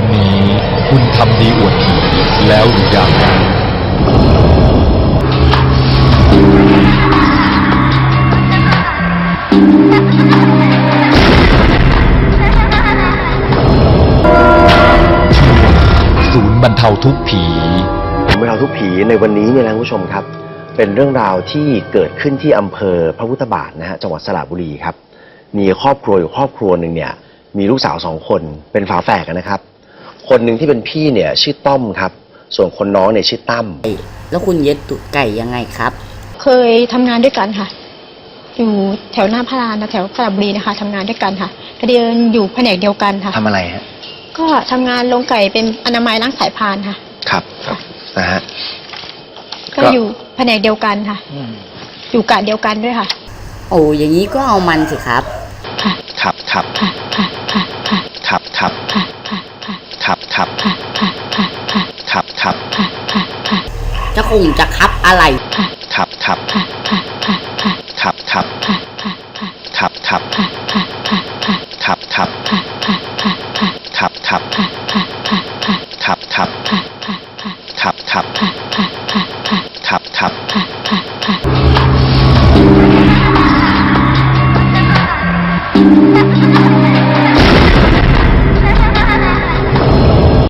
วันนี้คุณทำดีอวดผีแล้วหรือยังศูนย์บรรเทาทุกข์ผีเมื่อเราทุกผีในวันนี้เนี่ยนะคุณผู้ชมครับ เป็นเรื่องราวที่เกิดขึ้นที่อำเภอพระพุทธบาทนะฮะจังหวัดสระบุรีครับ มีครอบครัวอยู่ครอบครัวหนึ่งเนี่ยมีลูกสาวสองคนเป็นฝาแฝดกันนะครับ คนหนึ่งที่เป็นพี่เนี่ยชื่อต้อมครับ ส่วนคนน้องเนี่ยชื่อตั้ม แล้วคุณเย็ดตุดไก่ยังไงครับ เคยทำงานด้วยกันค่ะ อยู่แถวหน้าพระรานนะแถวสระบุรีนะคะทำงานด้วยกันค่ะพอดีอยู่แผนกเดียวกันค่ะ ทำอะไรฮะ ก็ทำงานลงไก่เป็นอนามัยล้างสายพานค่ะ ครับค่ะนะฮะ ก็ก็ อยู่แผนกเดียวกันค่ะ อยู่กะเดียวกันด้วยค่ะ โอ้อย่างนี้ก็เอามันสิครับ ค่ะ ครับครับ ค่ะค่ะค่ะค่ะ ครับครับ ค่ะค่ะค่ะ ครับครับค่ะค่ะค่ะค่ะครับครับค่ะค่ะค่ะจะคงจะครับอะไรค่ะครับครับค่ะค่ะค่ะค่ะครับครับค่ะค่ะค่ะครับครับค่ะค่ะค่ะค่ะครับครับค่ะค่ะค่ะค่ะครับครับค่ะค่ะค่ะค่ะครับครับค่ะ